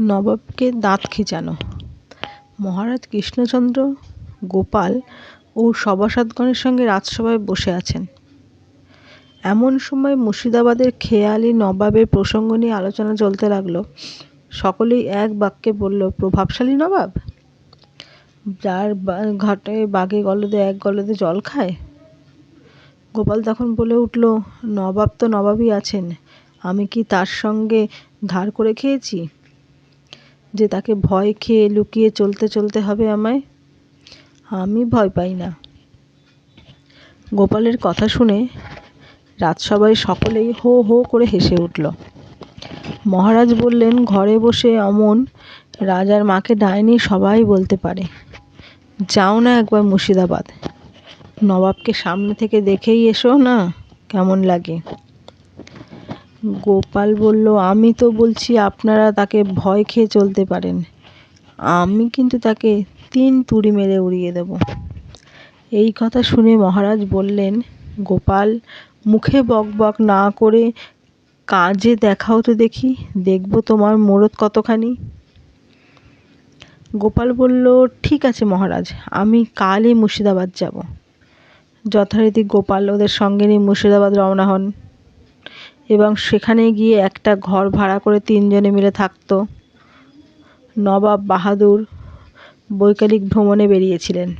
নবাবকে দাঁত খিঁচানো। মহারাজ কৃষ্ণচন্দ্র, গোপাল ও সভাসদগণের সঙ্গে রাজসভায় বসে আছেন। এমন সময় মুর্শিদাবাদের খেয়ালি নবাবের প্রসঙ্গ নিয়ে আলোচনা চলতে লাগল। সকলেই এক বাক্যে বলল, প্রভাবশালী নবাব? যার ঘাটে বাঘে গলদে, এক গলদে জল খায়? গোপাল তখন বলে উঠল, নবাব তো নবাবই আছেন। আমি কি তার সঙ্গে ধার করে খেয়েছি? যে তাকে ভয় খেয়ে লুকিয়ে চলতে চলতে হবে আমায়? আমি ভয় পাই না। গোপালের কথা শুনে রাজসভায় সকলেই হো হো করে হেসে উঠল। মহারাজ বললেন, ঘরে বসে অমন রাজার মাকে ডাইনি সবাই বলতে পারে। যাও না একবার মুর্শিদাবাদ। নবাবকে সামনে থেকে দেখেই এসো না, কেমন লাগে। গোপাল বলল, আমি তো বলছি আপনারা তাকে ভয় খেয়ে চলতে পারেন। আমি কিন্তু তাকে তিন তুড়ি মেরে উড়িয়ে দেব। এই কথা শুনে মহারাজ বললেন, গোপাল, মুখে বক বক না করে কাজে দেখাও তো দেখি, দেখব তোমার মোরদ কতখানি? গোপাল বলল, ঠিক আছে মহারাজ, আমি কালই মুর্শিদাবাদ যাব। যথারীতি গোপাল ওদের সঙ্গে নিয়ে মুর্শিদাবাদ রওনা হন। এবং সেখানে গিয়ে একটা ঘর ভাড়া করে তিনজনে মিলে থাকতো। নবাব বাহাদুর বৈকালিক ভ্রমণে বেরিয়েছিলেন।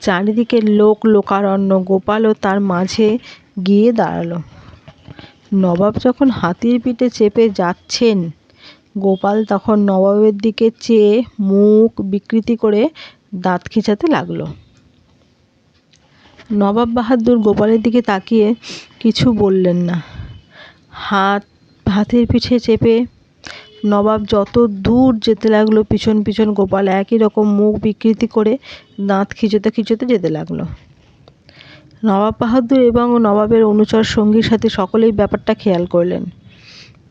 চারিদিকে লোক, লোকারণ্য গোপালও তার মাঝে গিয়ে দাঁড়াল। নবাব যখন হাতির পিঠে চেপে যাচ্ছেন, গোপাল তখন নবাবের দিকে চেয়ে মুখ বিকৃতি করে দাঁত খিঁচাতে লাগল। নবাব বাহাদুর গোপালের দিকে তাকিয়ে কিছু বললেন না। হাত, হাতের পিঠে চেপে নবাব যত দূর যেতে লাগল, পিছন পিছন গোপাল একই রকম মুখ বিকৃতি করে দাঁত খিঁচোতে খিঁচোতে যেতে লাগল। নবাব বাহাদুর এবং নবাবের অনুচর সঙ্গীর সাথে সকলেই ব্যাপারটা খেয়াল করলেন।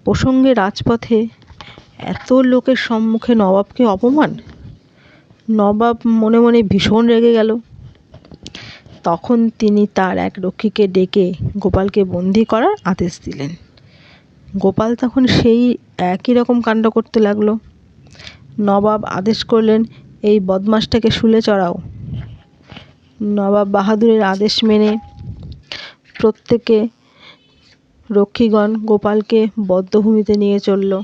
প্রসঙ্গে রাজপথে এত লোকের সম্মুখে নবাবকে অপমান? নবাব মনে মনে ভীষণ রেগে গেল। তখন তিনি তার এক রক্ষীকে ডেকে গোপালকে বন্দি করার আদেশ দিলেন। গোপাল তখন সেই একই রকম কাণ্ড করতে লাগল। নবাব আদেশ করলেন, এই বদমাসটাকে শুলে চড়াও। নবাব বাহাদুরের আদেশ মেনে প্রত্যেকে রক্ষীগণ গোপালকে বদ্ধভূমিতে নিয়ে চলল।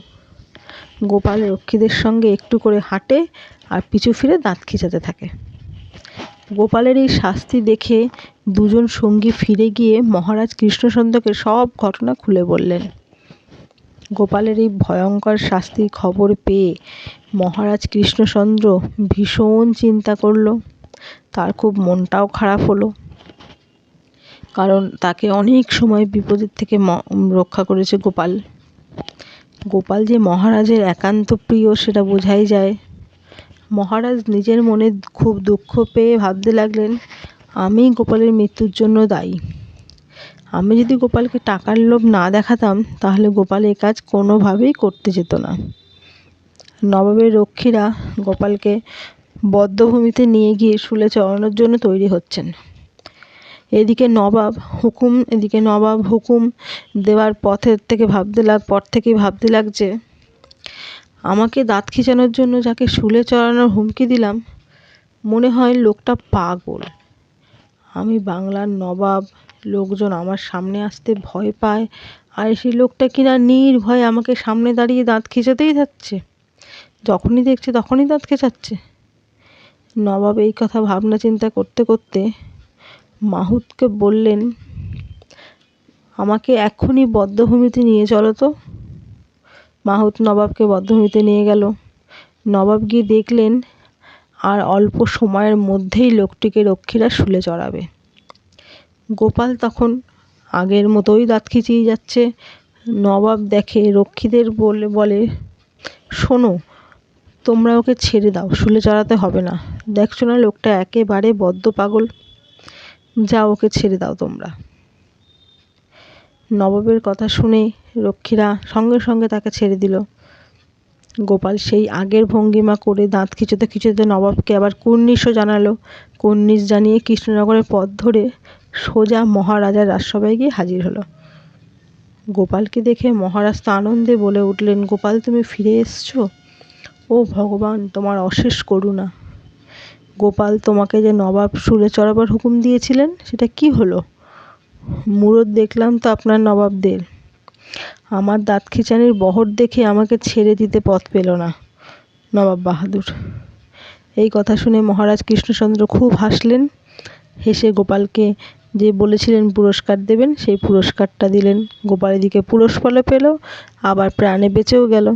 গোপাল রক্ষীদের সঙ্গে একটু করে হাঁটে আর পিছু ফিরে দাঁত খিঁচাতে থাকে। গোপালের এই শাস্তি দেখে দুজন সঙ্গী ফিরে গিয়ে মহারাজ কৃষ্ণচন্দ্রকে সব ঘটনা খুলে বললেন। গোপালের এই ভয়ঙ্কর শাস্তির খবর পেয়ে মহারাজ কৃষ্ণচন্দ্র ভীষণ চিন্তা করল। তার খুব মনটাও খারাপ হলো। কারণ তাকে অনেক সময় বিপদের থেকে রক্ষা করেছে গোপাল। গোপাল যে মহারাজের একান্ত প্রিয় সেটা বোঝাই যায়। মহারাজ নিজের মনে খুব দুঃখ পেয়ে ভাবতে লাগলেন, আমি গোপালের মৃত্যুর জন্য দায়ী। আমি যদি গোপালকে টাকার লোভ না দেখাতাম, তাহলে গোপাল এ কাজ কোনোভাবেই করতে যেত না। নবাবের রক্ষীরা গোপালকে বদ্ধভূমিতে নিয়ে গিয়ে শুলে চড়ানোর জন্য তৈরি হচ্ছেন। এদিকে নবাব হুকুম, এদিকে নবাব হুকুম দেওয়ার পথের থেকে ভাবতে লাগ, পর থেকেই ভাবতে লাগছে, আমাকে দাঁত খিঁচানোর জন্য যাকে শুলে চড়ানোর হুমকি দিলাম, মনে হয় লোকটা পাগল। আমি বাংলার নবাব লোকজন আমার সামনে আসতে ভয় পায়। আর সেই লোকটা কিনা নির্ভয়ে আমাকে সামনে দাঁড়িয়ে দাঁত খিঁচাতেই যাচ্ছে। যখনই দেখছে তখনই দাঁত খেঁচাচ্ছে। নবাব এই কথা ভাবনা চিন্তা করতে করতে মাহুতকে বললেন, আমাকে এক্ষুনি বদ্ধভূমিতে নিয়ে চলো তো। মাহুত নবাবকে বদ্ধভূমিতে নিয়ে গেল। নবাব গিয়ে দেখলেন, আর অল্প সময়ের মধ্যেই লোকটিকে রক্ষীরা শুলে চড়াবে। গোপাল তখন আগের মতোই দাঁত খিচিয়ে যাচ্ছে। নবাব দেখে রক্ষীদের বলে বলে, শোনো, তোমরা ওকে ছেড়ে দাও, শুলে চড়াতে হবে না। দেখছ না লোকটা একেবারে বদ্ধ পাগল? যা ওকে ছেড়ে দাও তোমরা। নবাবের কথা শুনে রক্ষীরা সঙ্গে সঙ্গে তাকে ছেড়ে দিল। গোপাল সেই আগের ভঙ্গিমা করে দাঁত খিচুতে খিচুতে নবাবকে আবার কুর্নিশও জানালো। কুর্নিশ জানিয়ে কৃষ্ণনগরের পথ ধরে সোজা মহারাজার রাজসভায় গিয়ে হাজির হলো। গোপালকে দেখে মহারাজ তো আনন্দে বলে উঠলেন, গোপাল, তুমি ফিরে এসছো? ও ভগবান, তোমার অশেষ করুণা। গোপাল, তোমাকে যে নবাব শুলে চড়াবার হুকুম দিয়েছিলেন, সেটা কি হলো? মুরদ দেখলাম তো আপনার নবাবদের। আমার দাঁত খিচানির বহর দেখে আমাকে ছেড়ে দিতে পথ পেল না, নবাব বাহাদুর। এই কথা শুনে মহারাজ কৃষ্ণচন্দ্র খুব হাসলেন, হেসে গোপালকে যে বলেছিলেন পুরস্কার দেবেন, সেই পুরস্কারটা দিলেন। গোপাল এদিকে পুরস্কারও পেল, আবার প্রাণে বেঁচেও গেল।